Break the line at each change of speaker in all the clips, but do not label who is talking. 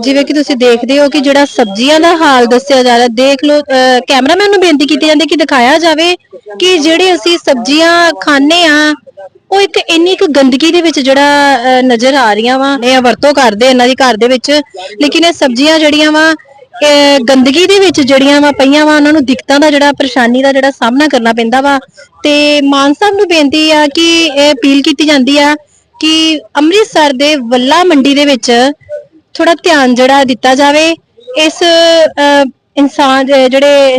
ਜਿਵੇਂ ਕਿ ਤੁਸੀਂ ਦੇਖਦੇ ਹੋ ਕਿ ਜਿਹੜਾ ਸਬਜ਼ੀਆਂ ਦਾ ਹਾਲ ਦੱਸਿਆ ਜਾ ਰਿਹਾ ਦੇਖ ਲਓ ਅਹ ਕੈਮਰਾਮੈਨ ਨੂੰ ਬੇਨਤੀ ਕੀਤੀ ਜਾਂਦੀ ਕਿ ਦਿਖਾਇਆ ਜਾਵੇ ਕਿ ਜਿਹੜੇ ਅਸੀਂ ਸਬਜ਼ੀਆਂ ਖਾਂਦੇ ਆ ਉਹ ਇੱਕ ਇੰਨੀ ਕੁ ਗੰਦਗੀ ਦੇ ਵਿੱਚ ਜਿਹੜਾ ਅਹ, ਨਜ਼ਰ ਆ ਰਹੀਆਂ ਵਾ। ਇਹ ਵਰਤੋਂ ਕਰਦੇ ਇਹਨਾਂ ਦੀ ਘਰ ਦੇ ਵਿੱਚ ਲੇਕਿਨ ਇਹ ਸਬਜ਼ੀਆਂ ਜਿਹੜੀਆਂ ਵਾ ਇਹ ਗੰਦਗੀ ਦੇ ਵਿੱਚ ਜਿਹੜੀਆਂ ਵਾ ਪਈਆਂ ਵਾ ਉਹਨਾਂ ਨੂੰ ਦਿੱਕਤਾਂ ਦਾ ਜਿਹੜਾ ਪਰੇਸ਼ਾਨੀ ਦਾ ਜਿਹੜਾ ਸਾਹਮਣਾ ਕਰਨਾ ਪੈਂਦਾ ਵਾ। ਤੇ ਮਾਨ ਸਾਹਿਬ ਨੂੰ ਬੇਨਤੀ ਆ ਕਿ ਇਹ ਅਪੀਲ ਕੀਤੀ ਜਾਂਦੀ ਆ ਕਿ ਅੰਮ੍ਰਿਤਸਰ ਦੇ ਵੱਲਾ ਮੰਡੀ ਦੇ ਵਿੱਚ ਥੋੜਾ ਧਿਆਨ ਜਿਹੜਾ ਦਿੱਤਾ ਜਾਵੇ, ਇਸ ਇਨਸਾਨ ਜਿਹੜੇ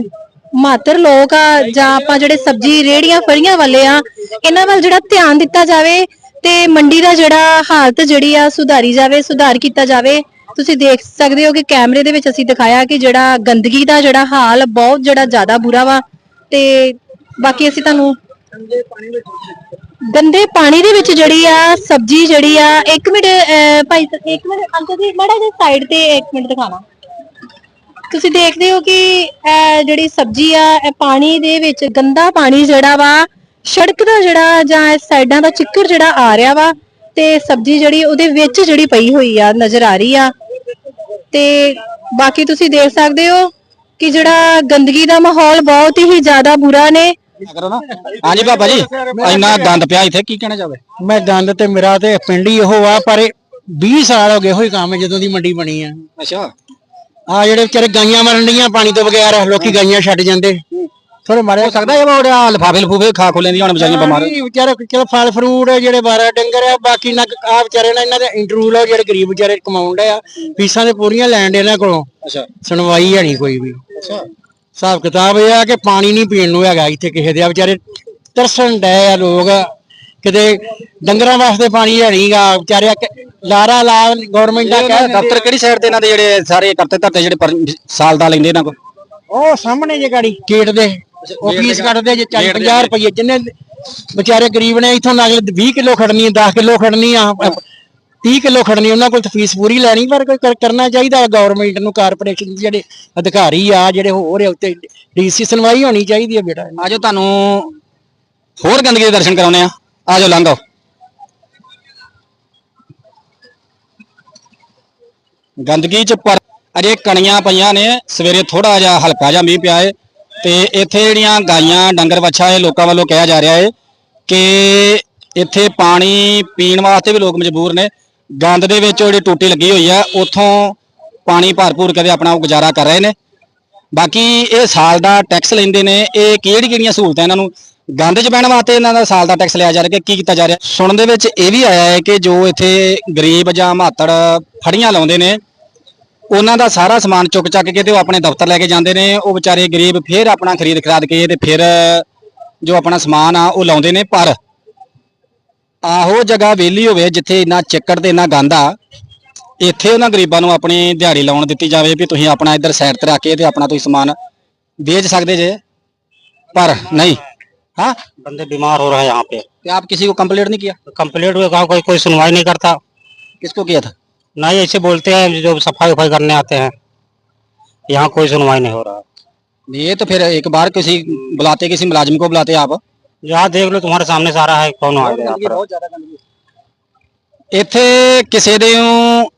ਮਾਤਰ ਲੋਕ ਆ, ਜਾਂ ਆਪਾਂ ਜਿਹੜੇ ਸਬਜ਼ੀ ਰੇੜੀਆਂ ਫੜੀਆਂ ਵਾਲੇ ਆ, ਇਹਨਾਂ ਵੱਲ ਜਿਹੜਾ ਧਿਆਨ ਦਿੱਤਾ ਜਾਵੇ ਤੇ ਮੰਡੀ ਦਾ ਜਿਹੜਾ ਹਾਲਤ ਜਿਹੜੀ ਆ ਸੁਧਾਰੀ ਜਾਵੇ, ਸੁਧਾਰ ਕੀਤਾ ਜਾਵੇ। ਤੁਸੀਂ ਦੇਖ ਸਕਦੇ ਹੋ ਕਿ ਕੈਮਰੇ ਦੇ ਵਿੱਚ ਅਸੀਂ ਦਿਖਾਇਆ ਕਿ ਜਿਹੜਾ ਗੰਦਗੀ ਦਾ ਜਿਹੜਾ ਹਾਲ ਬਹੁਤ ਜਿਹੜਾ ਜ਼ਿਆਦਾ ਬੁਰਾ ਵਾ ਤੇ ਬਾਕੀ ਅਸੀਂ ਤੁਹਾਨੂੰ ਗੰਦੇ ਪਾਣੀ ਦੇ ਵਿੱਚ ਜਿਹੜੀ ਆ ਸਬਜ਼ੀ ਜਿਹੜੀ ਆ ਇੱਕ ਮਿੰਟ ਅਹ, ਭਾਈ ਸਾਹਿਬ, ਇੱਕ ਮਿੰਟ ਅੰਕਲ ਜੀ ਮਾੜਾ ਜਿਹਾ ਸਾਈਡ ਤੇ ਇੱਕ ਮਿੰਟ ਦਿਖਾਣਾ ਤੁਸੀਂ ਦੇਖਦੇ ਹੋ ਕਿ ਇਹ ਜਿਹੜੀ ਸਬਜ਼ੀ ਆ ਇਹ ਪਾਣੀ ਦੇ ਵਿੱਚ ਗੰਦਾ ਪਾਣੀ ਜਿਹੜਾ ਵਾ ਸੜਕ ਦਾ ਜਿਹੜਾ ਜਾਂ ਇਸ ਸਾਈਡਾਂ ਦਾ ਚਿੱਕੜ ਜਿਹੜਾ ਆ ਰਿਹਾ ਵਾ ਤੇ ਸਬਜ਼ੀ ਜਿਹੜੀ ਉਹਦੇ ਵਿੱਚ ਜਿਹੜੀ ਪਈ ਹੋਈ ਆ ਨਜ਼ਰ ਆ ਰਹੀ ਆ। ਤੇ ਬਾਕੀ ਤੁਸੀਂ ਦੇਖ ਸਕਦੇ ਹੋ ਕਿ ਜਿਹੜਾ ਗੰਦਗੀ ਦਾ ਮਾਹੌਲ ਬਹੁਤ ਹੀ ਜ਼ਿਆਦਾ ਬੁਰਾ ਨੇ।
ਕਰੋ ਨਾ। ਹਾਂਜੀ ਬਾਬਾ ਜੀ ਇੰਨਾ ਗੰਦ ਪਿਆ ਇੱਥੇ ਕੀ ਕਹਿਣਾ ਚਾਹਵੇ
ਮੈਂ ਗੰਦ ਤੇ ਮੇਰਾ ਤੇ ਪਿੰਡ ਹੀ ਉਹ ਆ ਪਰ ਇਹ 20 ਸਾਲ ਹੋ ਗਏ ਹੋਈ ਕੰਮ ਹੈ ਜਦੋਂ ਦੀ ਮੰਡੀ ਬਣੀ ਆ।
ਅੱਛਾ।
ਆ ਜਿਹੜੇ ਵਿਚਾਰੇ ਗਾਈਆਂ ਮਰਨ ਡੀਆਂ ਪਾਣੀ ਤੋਂ ਬਗੈਰ ਲੋਕੀ ਗਾਈਆਂ ਛੱਡ ਜਾਂਦੇ। ਥੋੜੇ ਮਾਰੇ
ਹੋ ਸਕਦਾ ਇਹ ਉਹ ਲਫਾਫੇ ਲਫੂਫੇ ਖਾ ਖੋ ਲੈਂਦੀਆਂ ਹੁਣ ਵਿਚਾਰੀਆਂ ਬਿਮਾਰ।
ਨਹੀਂ, ਵਿਚਾਰੇ ਚਲੋ ਫਲ ਫਰੂਟ ਜਿਹੜੇ ਬਾਰਾ ਡੰਗਰ ਆ ਬਾਕੀ ਨਾ ਆ ਵਿਚਾਰੇ ਨਾ ਇਹਨਾਂ ਦੇ ਇੰਟਰਵਿਊ ਲਓ ਜਿਹੜੇ ਗਰੀਬ ਵਿਚਾਰੇ ਕਮਾਉਣ ਡਏ ਆ ਫੀਸਾਂ ਤੇ ਪੂਰੀਆਂ ਲੈਣ ਦੇ ਇਹਨਾਂ ਕੋਲੋਂ।
ਅੱਛਾ।
ਸੁਣਵਾਈ ਹੈ ਨਹੀਂ ਕੋਈ ਵੀ।
ਅੱਛਾ।
ਹਿਸਾਬ ਕਿਤਾਬ ਇਹ ਆ ਕਿ ਪਾਣੀ ਨਹੀਂ ਪੀਣ ਨੂੰ ਹੈਗਾ ਇੱਥੇ ਕਿਸੇ ਦੇ ਆ ਵਿਚਾਰੇ ਤਰਸਣ ਡਏ ਆ ਲੋਕ। ਕਿਤੇ ਡੰਗਰਾਂ ਵਾਸਤੇ ਪਾਣੀ ਹੈ ਨਹੀਂਗਾ ਵਿਚਾਰੇ ਲਾਰਾ ਲਾ ਗਵਰਨਮੈਂਟ ਦਾ ਕਹਿ
ਦਫ਼ਤਰ ਕਿਹੜੀ ਸਾਈਡ ਤੇ ਇਹਨਾਂ ਦੇ ਜਿਹੜੇ ਸਾਰੇ ਕਰਤੇ ਧਰਤੇ ਜਿਹੜੇ ਸਾਲ ਦਾ ਲੈਂਦੇ ਇਹਨਾਂ ਕੋ
ਉਹ ਸਾਹਮਣੇ ਜੇ ਗਾੜੀ ਗੇਟ ਦੇ ਉਹ ਫੀਸ ਕੱਟਦੇ ਜੇ 40
ਗੇਟ ਦੇ
50 ਰੁਪਏ ਜਿੰਨੇ ਵਿਚਾਰੇ ਗਰੀਬ ਨੇ ਇਥੋਂ ਨਾਲ 20 ਕਿਲੋ ਖੜਨੀ ਹੈ 10 ਕਿਲੋ ਖੜਨੀ ਆ 30 ਕਿਲੋ ਖੜਨੀ, ਉਹਨਾਂ ਕੋਲ ਤਾਂ ਫੀਸ ਪੂਰੀ ਲੈਣੀ, ਪਰ ਕੋਈ ਕਰ- ਕਰਨਾ ਚਾਹੀਦਾ ਗਵਰਨਮੈਂਟ ਨੂੰ ਕਾਰਪੋਰੇਸ਼ਨ ਦੇ ਜਿਹੜੇ ਅਧਿਕਾਰੀ ਆ, ਜਿਹੜੇ ਹੋਰ ਆ ਉੱਤੇ ਡੀਸੀ ਸੁਣਵਾਈ ਹੋਣੀ ਚਾਹੀਦੀ ਹੈ ਬੇਟਾ।
ਆਜੋ ਤੁਹਾਨੂੰ ਹੋਰ ਗੰਦਗੀ ਦੇ ਦਰਸ਼ਨ ਕਰਾਉਨੇ ਆ ਆਜੋ ਲੰਘੋ ਗੰਦਗੀ ਚ ਪਰ ਅਜੇ ਕਣੀਆਂ ਪਈਆਂ ਨੇ, ਸਵੇਰੇ ਥੋੜਾ ਜਿਹਾ ਹਲਕਾ ਜਿਹਾ ਮੀਂਹ ਪਿਆ ਏ, ਤੇ ਇੱਥੇ ਜਿਹੜੀਆਂ ਗਾਈਆਂ, ਡੰਗਰ ਵੱਛਾ ਇਹ ਲੋਕਾਂ ਵੱਲੋਂ ਕਿਹਾ ਜਾ ਰਿਹਾ ਏ ਕਿ ਇੱਥੇ ਪਾਣੀ ਪੀਣ ਵਾਸਤੇ ਵੀ ਲੋਕ ਮਜਬੂਰ ਨੇ। ਗੰਦ ਦੇ ਵਿੱਚ ਜਿਹੜੀ ਟੂਟੀ ਲੱਗੀ ਹੋਈ ਆ, ਉੱਥੋਂ ਪਾਣੀ ਭਰਪੂਰ ਕਦੇ ਆਪਣਾ ਉਹ ਗੁਜ਼ਾਰਾ ਕਰ ਰਹੇ ਨੇ। ਬਾਕੀ ਇਹ ਸਾਲ ਦਾ ਟੈਕਸ ਲੈਂਦੇ ਨੇ, ਇਹ ਕਿਹੜੀ ਕਿਹੜੀਆਂ ਸਹੂਲਤਾਂ ਇਹਨਾਂ ਨੂੰ? ਗੰਦ 'ਚ ਪੈਣ ਵਾਸਤੇ ਇਹਨਾਂ ਦਾ ਸਾਲ ਦਾ ਟੈਕਸ ਲਿਆ ਜਾ ਰਿਹਾ ਕਿ ਕੀ ਕੀਤਾ ਜਾ ਰਿਹਾ? ਸੁਣਨ ਦੇ ਵਿੱਚ ਇਹ ਵੀ ਆਇਆ ਹੈ ਕਿ ਜੋ ਇੱਥੇ ਗਰੀਬ ਜਾਂ ਮਾਤੜ ਫੜੀਆਂ ਲਾਉਂਦੇ ਨੇ, ਉਹਨਾਂ ਦਾ ਸਾਰਾ ਸਮਾਨ ਚੁੱਕ ਚੱਕ ਕੇ ਤੇ ਉਹ ਆਪਣੇ ਦਫ਼ਤਰ ਲੈ ਕੇ ਜਾਂਦੇ ਨੇ। ਉਹ ਵਿਚਾਰੇ ਗਰੀਬ ਫਿਰ ਆਪਣਾ ਖਰੀਦ ਖਰਾਦ ਕੇ ਤੇ ਫਿਰ ਜੋ ਆਪਣਾ ਸਮਾਨ ਆ, ਉਹ ਲਾਉਂਦੇ ਨੇ ਪਰ ਆਹੋ ਜਗ੍ਹਾ ਵਿਹਲੀ ਹੋਵੇ ਜਿੱਥੇ ਇੰਨਾ ਚੱਕੜ ਤੇ ਇੰਨਾ ਗੰਦ ਆ ਇੱਥੇ ਉਹਨਾਂ ਗਰੀਬਾਂ ਨੂੰ ਆਪਣੀ ਦਿਹਾੜੀ ਲਾਉਣ ਦਿੱਤੀ ਜਾਵੇ ਵੀ ਤੁਸੀਂ ਆਪਣਾ ਇੱਧਰ ਸਾਈਡ ਤੇ ਰੱਖ ਕੇ ਤੇ ਆਪਣਾ ਤੁਸੀਂ ਸਮਾਨ ਵੇਚ ਸਕਦੇ ਜੇ ਪਰ ਨਹੀਂ हाँ
बंदे बीमार हो रहे हैं यहाँ पे
क्या आप किसी को कंप्लेंट नहीं किया
कंप्लेंट हुए गाँव कोई कोई सुनवाई नहीं करता
किसको किया था
नहीं ऐसे बोलते हैं जो सफाई वफाई करने आते हैं यहाँ कोई सुनवाई नहीं हो रहा
ये तो फिर एक बार किसी बुलाते किसी मुलाजिम को बुलाते आप
यहाँ देख लो तुम्हारे सामने सारा है कौन आएगा यहाँ पर
ਇੱਥੇ ਕਿਸੇ ਦੇ ਨੂੰ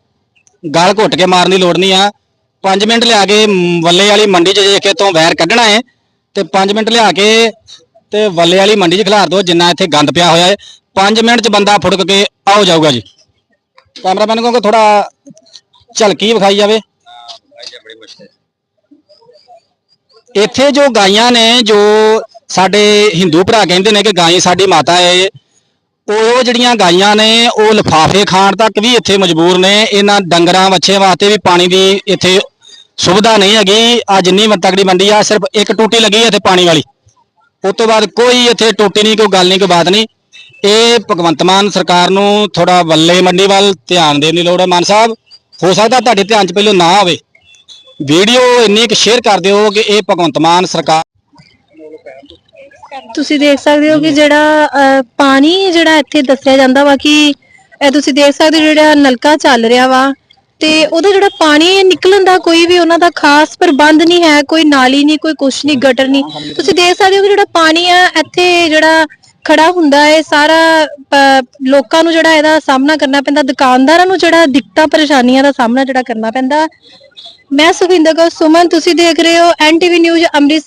ਗਲ ਘੁੱਟ ਕੇ ਮਾਰਨ ਦੀ ਲੋੜ ਨਹੀਂ ਆ 5 ਮਿੰਟ ਲਿਆ ਕੇ ਮ, ਵੱਲੇ ਵਾਲੀ ਮੰਡੀ 'ਚ ਜੇ ਤੋਂ ਵੈਰ ਕੱਢਣਾ ਹੈ ਤੇ 5 ਮਿੰਟ ਲਿਆ ਕੇ ਤੇ ਵੱਲੇ ਵਾਲੀ ਮੰਡੀ 'ਚ ਖਿਲਾਰ ਦਿਓ ਜਿੰਨਾ ਇੱਥੇ ਗੰਦ ਪਿਆ ਹੋਇਆ ਹੈ 5 ਮਿੰਟ 'ਚ ਬੰਦਾ ਫੁੜਕ ਕੇ ਆਉ ਜਾਊਗਾ ਜੀ ਕੈਮਰਾਮੈਨ ਕਹੋਗੇ ਥੋੜਾ ਝਲਕੀ ਵਿਖਾਈ ਜਾਵੇ ਇੱਥੇ ਜੋ ਗਾਈਆਂ ਨੇ, ਜੋ ਸਾਡੇ ਹਿੰਦੂ ਭਰਾ ਕਹਿੰਦੇ ਨੇ ਕਿ ਗਾਈ ਸਾਡੀ ਮਾਤਾ ਹੈ ਉਹ ਜਿਹੜੀਆਂ ਗਾਈਆਂ ਨੇ, ਉਹ ਲਫਾਫੇ ਖਾਣ ਤੱਕ ਵੀ ਇੱਥੇ ਮਜਬੂਰ ਨੇ। ਇਹਨਾਂ ਡੰਗਰਾਂ ਵੱਛਿਆਂ ਵਾਸਤੇ ਵੀ ਪਾਣੀ ਦੀ ਇੱਥੇ ਸੁਵਿਧਾ ਨਹੀਂ ਹੈਗੀ। ਆ ਜਿੰਨੀ ਤਕੜੀ ਮੰਡੀ ਆ, ਸਿਰਫ ਇੱਕ ਟੂਟੀ ਲੱਗੀ ਹੈ ਇੱਥੇ ਪਾਣੀ ਵਾਲੀ। ਉਸ ਤੋਂ ਬਾਅਦ ਕੋਈ ਇੱਥੇ ਟੂਟੀ ਨਹੀਂ, ਕੋਈ ਗੱਲ ਨਹੀਂ, ਕੋਈ ਬਾਤ ਨਹੀਂ। ਇਹ ਭਗਵੰਤ ਮਾਨ ਸਰਕਾਰ ਨੂੰ ਥੋੜਾ ਵੱਲੇ ਮੰਡੀ ਵੱਲ ਧਿਆਨ ਦੇਣ ਦੀ ਲੋੜ ਹੈ। ਮਾਨ ਸਾਹਿਬ, ਹੋ ਸਕਦਾ ਤੁਹਾਡੇ ਧਿਆਨ 'ਚ ਪਹਿਲਾਂ ਨਾ ਆਵੇ। ਵੀਡੀਓ ਇੰਨੀ ਕੁ ਸ਼ੇਅਰ ਕਰ ਦਿਓ ਕਿ ਇਹ ਭਗਵੰਤ ਮਾਨ ਸਰਕਾਰ
ਤੁਸੀਂ ਦੇਖ ਸਕਦੇ ਹੋ ਕਿ ਜਿਹੜਾ ਅਹ, ਪਾਣੀ ਜਿਹੜਾ ਇੱਥੇ ਦੱਸਿਆ ਜਾਂਦਾ ਵਾ ਕਿ ਇਹ ਤੁਸੀਂ ਦੇਖ ਸਕਦੇ ਹੋ ਜਿਹੜਾ ਨਲਕਾ ਚੱਲ ਰਿਹਾ ਵਾ ਤੇ ਉਹਦਾ ਜਿਹੜਾ ਪਾਣੀ ਹੈ, ਨਿਕਲਣ ਦਾ ਕੋਈ ਵੀ ਉਹਨਾਂ ਦਾ ਖਾਸ ਪ੍ਰਬੰਧ ਨਹੀਂ ਹੈ ਕੋਈ ਨਾਲੀ ਨਹੀਂ ਕੋਈ ਕੁਛ ਨਹੀਂ ਗਟਰ ਨਹੀਂ। ਤੁਸੀਂ ਦੇਖ ਸਕਦੇ ਹੋ ਕਿ ਜਿਹੜਾ ਪਾਣੀ ਆ ਇੱਥੇ ਜਿਹੜਾ ਖੜਾ ਹੁੰਦਾ ਹੈ ਸਾਰਾ ਅ, ਲੋਕਾਂ ਨੂੰ ਜਿਹੜਾ ਇਹਦਾ ਸਾਹਮਣਾ ਕਰਨਾ ਪੈਂਦਾ ਦੁਕਾਨਦਾਰਾਂ ਨੂੰ ਜਿਹੜਾ ਦਿੱਕਤਾਂ ਪਰੇਸ਼ਾਨੀਆਂ ਦਾ ਸਾਹਮਣਾ ਜਿਹੜਾ ਕਰਨਾ ਪੈਂਦਾ। ਮੈਂ ਸੁਖਿੰਦਰ ਕੌਰ ਸੁਮਨ ਤੁਸੀਂ ਦੇਖ ਰਹੇ ਹੋ ਐਨਟੀਵੀ ਨਿਊਜ਼ ਅੰਮ੍ਰਿਤਸਰ।